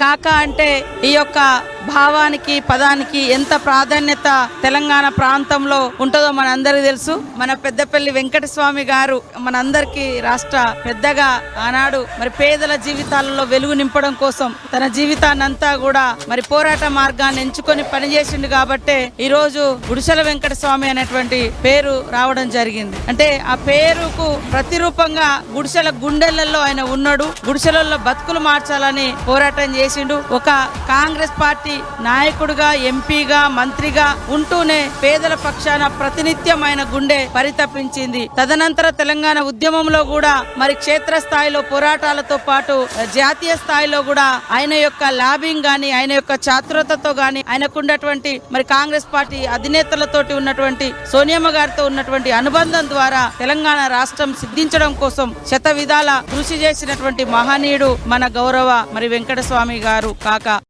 కాక అంటే ఈ యొక్క భావానికి పదానికి ఎంత ప్రాధాన్యత తెలంగాణ ప్రాంతంలో ఉంటుందో మన అందరికీ తెలుసు. మన పెద్దపల్లి వెంకట స్వామి గారు మనందరికీ రాష్ట్ర పెద్దగా ఆనాడు మరి పేదల జీవితాలలో వెలుగు నింపడం కోసం తన జీవితాన్నంతా కూడా మరి పోరాట మార్గాన్ని ఎంచుకొని పనిచేసిండు కాబట్టే ఈ రోజు గుడిసెల వెంకట స్వామి అనేటువంటి పేరు రావడం జరిగింది. అంటే ఆ పేరుకు ప్రతిరూపంగా గుడిసెల గుండెలలో ఆయన ఉన్నాడు. గుడిసెలలో బతుకులు మార్చాలని పోరాటం చేసిండు. ఒక కాంగ్రెస్ పార్టీ పార్టీ నాయకుడిగా ఎంపీగా మంత్రిగా ఉంటూనే పేదల పక్షాన ప్రతినిత్యం ఆయన గుండె పరితపించింది. తదనంతర తెలంగాణ ఉద్యమంలో కూడా మరి క్షేత్ర స్థాయిలో పోరాటాలతో పాటు జాతీయ స్థాయిలో కూడా ఆయన యొక్క లాబింగ్ గాని ఆయన యొక్క చాతురతతో గాని ఆయనకున్నటువంటి మరి కాంగ్రెస్ పార్టీ అధినేతలతోటి ఉన్నటువంటి సోనియమ్మ గారితో ఉన్నటువంటి అనుబంధం ద్వారా తెలంగాణ రాష్ట్రం సిద్ధించడం కోసం శత విధాల కృషి చేసినటువంటి మహనీయుడు మన గౌరవ మరి వెంకటస్వామి గారు కాక.